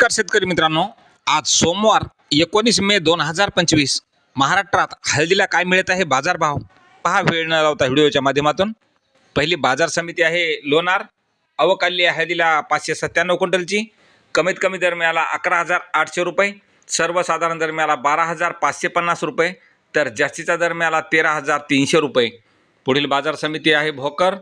नमस्कार शेतकरी मित्रांनो. आज सोमवार एकोणीस मे दोन हजार पंचवीस. महाराष्ट्रात हळदीला काय मिळत आहे? बाजारभाव. पहा वेळ न लावता व्हिडिओच्या माध्यमातून. पहिली बाजार समिती आहे लोणार. अवकाली हळदीला पाचशे सत्त्याण्णव क्विंटलची. कमीत कमी दर मिळाला अकरा हजार आठशे रुपये. सर्वसाधारण दर मिळाला बारा हजार पाचशे पन्नास रुपये. तर जास्तीचा दर मिळाला तेरा हजार तीनशे रुपये. पुढील बाजार समिती आहे भोकर.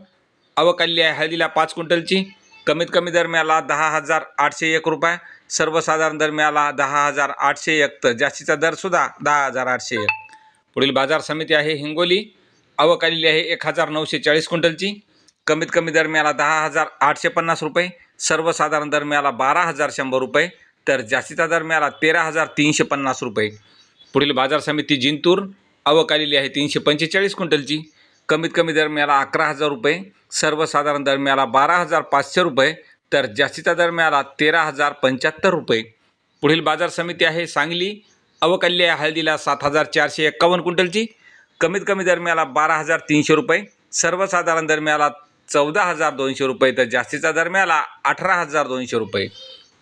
अवकाली आहे हळदीला पाच क्विंटलची. कमीत कमी दर मिळाला दहा हजार आठशे एक रुपये सर्वसाधारण दर मिळाला दहा हजार आठशे एक तर जास्तीचा दरसुद्धा दहा हजार आठशे एक. पुढील बाजार समिती आहे हिंगोली अवकालेली आहे एक हजार नऊशे चाळीस क्विंटलची. कमीत कमी दर मिळाला दहा हजार आठशे पन्नास रुपये सर्वसाधारण दर मिळाला बारा हजार शंभर रुपये तर जास्तीचा दर मिळाला तेरा हजार तीनशे पन्नास रुपये. पुढील बाजार समिती जिंतूर अवकालेली आहे तीनशे पंचेचाळीस क्विंटलची. कमीत कमी दर मिळाला अकरा हजार रुपये सर्वसाधारण दर मिळाला बारा हजार पाचशे रुपये तर जास्तीचा दर मिळाला तेरा हजार पंच्याहत्तर रुपये. पुढील बाजार समिती आहे सांगली. अवकल्य हळदीला सात हजार चारशे एक्कावन्न क्विंटलची. कमीत कमी दर मिळाला बारा हजार तीनशे रुपये सर्वसाधारण दर मिळाला चौदा हजार दोनशे रुपये तर जास्तीचा दर मिळाला अठरा हजार दोनशे रुपये.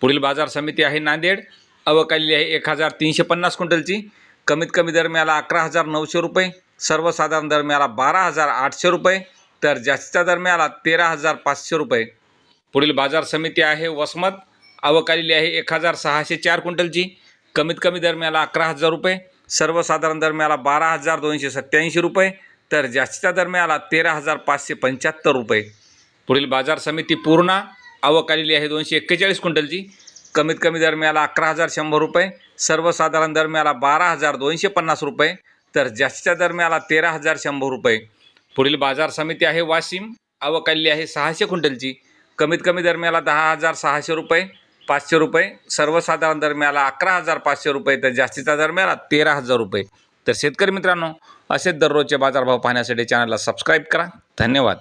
पुढील बाजार समिती आहे नांदेड. अवकाली आहे एक हजार तीनशे पन्नास क्विंटलची. कमीत कमी दर मिळाला अकरा हजार नऊशे रुपये सर्वसाधारण दर मिळाला बारा हजार आठशे रुपये तर जास्तीचा दर मिळाला तेरा हजार पाचशे रुपये. पुढील बाजार समिती आहे वसमत अवकालेली आहे एक हजार सहाशे चार क्विंटलची. कमीत कमी दर मिळाला अकरा हजार रुपये सर्वसाधारण दर मिळाला बारा हजार दोनशे सत्त्याऐंशी रुपये तर जास्तीचा दर मिळाला तेरा हजार पाचशे पंच्याहत्तर रुपये. पुढील बाजार समिती पूर्णा अवकालेली आहे दोनशे एक्केचाळीस क्विंटलची. कमीत कमी दर मिळाला अकरा हजार शंभर रुपये सर्वसाधारण दर मिळाला बारा हजार दोनशे पन्नास रुपये तर जास्तीच्या दरम्याला तेरा हजार शंभर रुपये. पुढील बाजार समिती आहे वाशिम अवकाल्ली आहे सहाशे क्विंटलची. कमीत कमी दरम्याला दहा हजार सहाशे रुपये पाचशे रुपये. सर्वसाधारण दरम्याला अकरा हजार पाचशे रुपये तर जास्तीचा दरम्याला तेरा हजार रुपये. तर शेतकरी मित्रांनो असेच दररोजचे बाजारभाव पाहण्यासाठी चॅनलला सबस्क्राईब करा. धन्यवाद.